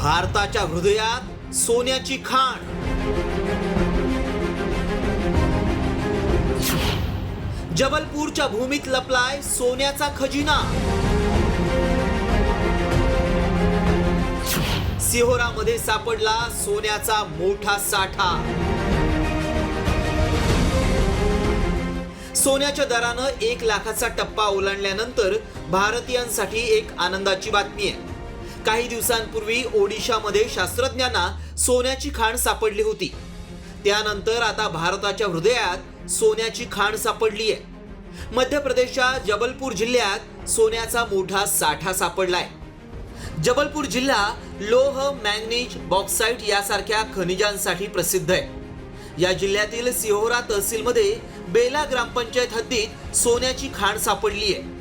भारताच्या हृदयात सोन्याची खाण. जबलपूरच्या भूमीत लपलाय सोन्याचा खजिना. सिहोरामध्ये सापडला सोन्याचा मोठा साठा. सोन्याच्या दरानं एक लाखाचा टप्पा ओलांडल्यानंतर भारतीयांसाठी एक आनंदाची बातमी आहे. काही दिवसांपूर्वी ओडिशामध्ये शास्त्रज्ञांना सोन्याची खाण सापडली होती. त्यानंतर आता भारताच्या हृदयात सोन्याची खाण सापडली आहे. मध्य प्रदेशच्या जबलपूर जिल्ह्यात सोन्याचा मोठा साठा सापडलाय. जबलपूर जिल्हा लोह मॅंगनीज बॉक्साईट यासारख्या खनिजांसाठी प्रसिद्ध आहे. या जिल्ह्यातील सिहोरा तहसीलमध्ये बेला ग्रामपंचायत हद्दीत सोन्याची खाण सापडली आहे.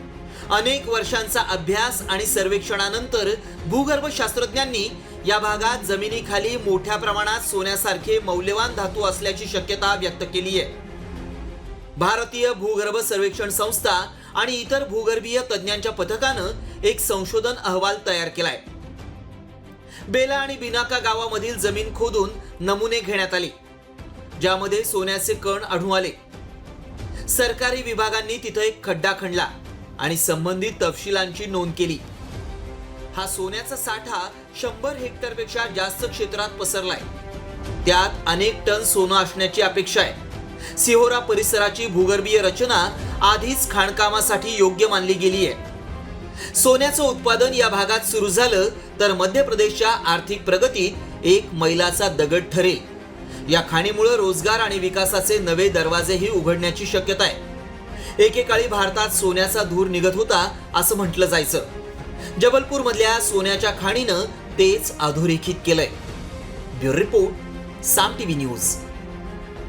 अनेक वर्षांचा अभ्यास आणि सर्वेक्षणानंतर भूगर्भशास्त्रज्ञांनी या भागात जमिनीखाली मोठ्या प्रमाणात सोन्यासारखे मौल्यवान धातू असल्याची शक्यता व्यक्त केली आहे. भारतीय भूगर्भ सर्वेक्षण संस्था आणि इतर भूगर्भीय तज्ज्ञांच्या पथकानं एक संशोधन अहवाल तयार केलाय. बेला आणि बिनाका गावामधील जमीन खोदून नमुने घेण्यात आले ज्यामध्ये सोन्याचे कण आढळून आले. सरकारी विभागांनी तिथं एक खड्डा खणला. आणि संबंधित तपशिलांची नोंद केली. हा सोन्याचा साठा शंभर हेक्टरपेक्षा जास्त क्षेत्रात पसरलाय. त्यात अनेक टन सोनं असण्याची अपेक्षा आहे. सिहोरा परिसराची भूगर्भीय रचना आधीच खाणकामासाठी योग्य मानली गेली आहे. सोन्याचं उत्पादन या भागात सुरू झालं तर मध्य प्रदेशच्या आर्थिक प्रगतीत एक मैलाचा दगड ठरेल. या खाणीमुळे रोजगार आणि विकासाचे नवे दरवाजेही उघडण्याची शक्यता आहे. एकेकाळी भारतात सोन्याचा धूर निघत होता असं म्हटलं जायचं. जबलपूर मधल्या सोन्याच्या खाणीनं तेच अधोरेखित केलंय. Bureau report Saam TV news.